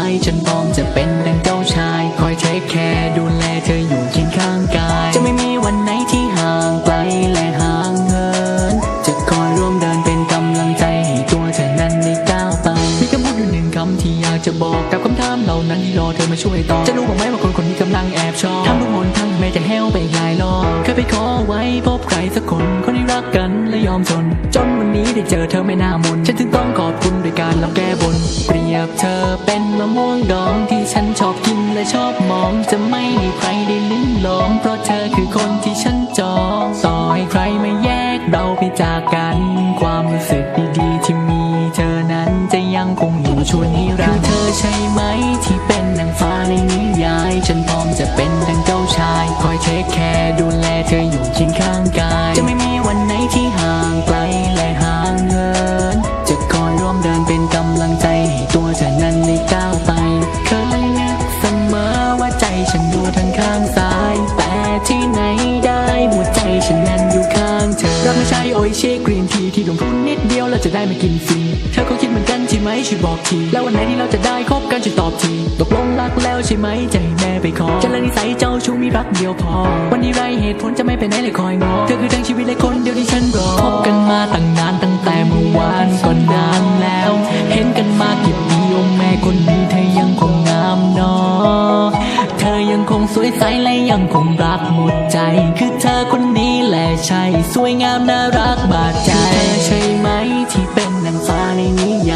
ย กับคำถามเหล่านั้นที่รอเธอมาช่วยตอบจะรู้บ้างไหมว่าคนคนนี้กำลังแอบชอบทำทุกหนทั้งแม้จะแห้วไปหลายรอบเคยไปขอไว้พบใครสักคนคนที่รักกันและยอมทนจนวันนี้ได้เจอเธอไม่น่ามนฉันถึงต้องขอบคุณด้วยการลำแก้บน เปรียบเธอเป็นมะม่วงดองที่ฉันชอบกินและชอบมองจะไม่ให้ใครได้ลิ้มลอง เพราะเธอคือคนที่ฉันจองต่อให้ใครไมาแยกเราไปจากกัน ความรู้สึกดีๆที่มี เธอนั้นจะยังคงอยู่ชวนให้รักคือเธอ ใช่ไหมที่เป็นนางฟ้าในนิยาย ฉันพร้อมจะเป็นดังเจ้าชาย คอยเทคแคร์ดูแลเธออยู่เคียงข้างกาย จะไม่มีวันไหนที่ห่างไกลและห่างเหิน จะคอยร่วมเดินเป็นกำลังใจให้ตัวเธอนั้นได้ก้าวไปเคยนึกเสมอว่าใจฉันอยู่ทางข้างซ้าย แต่ที่ไหนได้หัวใจฉันนั้นอยู่ข้างเธอรักไม่ใช่โออิชิกรีนทีที่ลงทุนนิดเดียวเราจะได้มากินฟรีเธอก็คิดเหมือนกัน ไหมช่วยบอกที แล้ววันไหนที่เราจะได้คบกันช่วยตอบทีตกลงรักแล้วใช่ไหมใจแม่ไปขอจะละนิสัยเจ้าชู้มีรักเดียวพอ วันนี้ไรเหตุผลจะไม่ไปไหนเลยคอยงอเธอคือทั้งชีวิตเลยคนเดียวที่ฉันรอคบกันมาตั้งนานตั้งแต่เมื่อวานก็นานแล้ว เห็นกันมากี่ปีโอ้แม่คนนี้เธอยังคงงามนอเธอยังคงสวยใสและยังคงรักหมดใจ คือเธอคนนี้แหละใช่ สวยงามน่ารักบาดใจเธอใช่ไหมที่เป็นนางฟ้าในนิย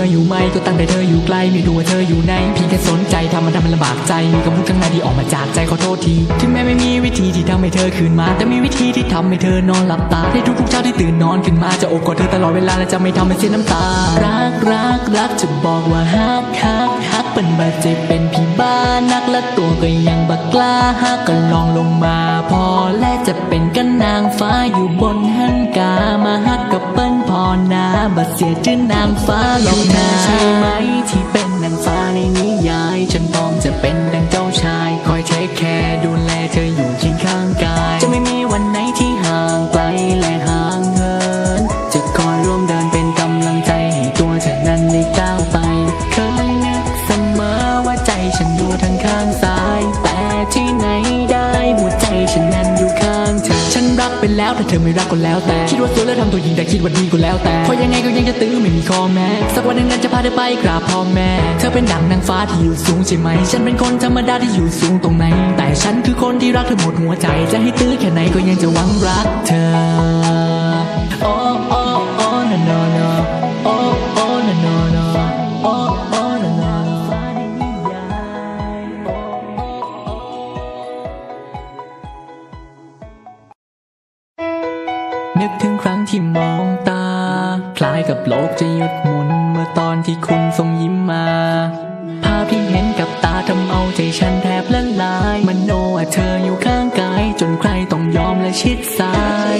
ออยู่ไหมก็ตั้งแต่เธออยู่ไกลไม่รู้ว่าเธออยู่ไหนเพียงแค่สนใจทำมันทำมันลำบากใจมีคำพูดข้างในที่ออกมาจากใจขอโทษทีถึงแม้ไม่มีวิธีที่ทำให้เธอคืนมา แต่มีวิธีที่ทำให้เธอนอนหลับตาในทุกๆเช้าที่ตื่นนอนขึ้นมาจะโอบกอดเธอตลอดเวลาและจะไม่ทำให้เสียน้ำตา รักรักรักจะบอกว่าฮักฮักฮักเป็นบาดเจ็บเป็นพี่บ้านักและตัวก็ยังบักกล้าฮักก็ลองลงมา พอและจะเป็นกันนางฟ้าอยู่บน เสียจื่อนางฟ้าหลอกนาใช่ไหมที่เป็นนางฟ้าในนิยาย ฉันพร้อมจะเป็นดังเจ้าชาย คอยเทคแคร์ดูแลเธออยู่เคียงข้างกาย จะไม่มีวันไหนที่ห่างไกลและห่างเหิน จะคอยร่วมเดินเป็นกำลังใจให้ตัวเธอนั้นได้ก้าวไป เคยนึกเสมอว่าใจฉันอยู่ทางข้างซ้าย ไปแล้วแต่เธอไม่รักก็แล้วแต่ คิดว่าสวยแล้วทำตัวหญิงแต่คิดว่าดีก็แล้วแต่เพราะยังไงก็ยังจะตื้อไม่มีข้อแม้สักวันหนึ่งนั้นจะพาเธอไปกราบพ่อแม่ เธอเป็นดั่งนางฟ้าที่อยู่สูงใช่ไหม ฉันเป็นคนธรรมดาที่อยู่สูงตรงไหน แต่ฉันคือคนที่รักเธอหมดหัวใจ จะให้ตื้อแค่ไหนก็ยังจะหวังรักเธอ นึกถึงครั้งที่มองตา คล้ายกับโลกจะหยุดหมุน เมื่อตอนที่คุณส่งยิ้มมา ภาพที่เห็นกับตาทำเอาใจฉันแทบละลาย มันโนว่าเธออยู่ข้างกาย จนใครต้องยอมและชิดซ้าย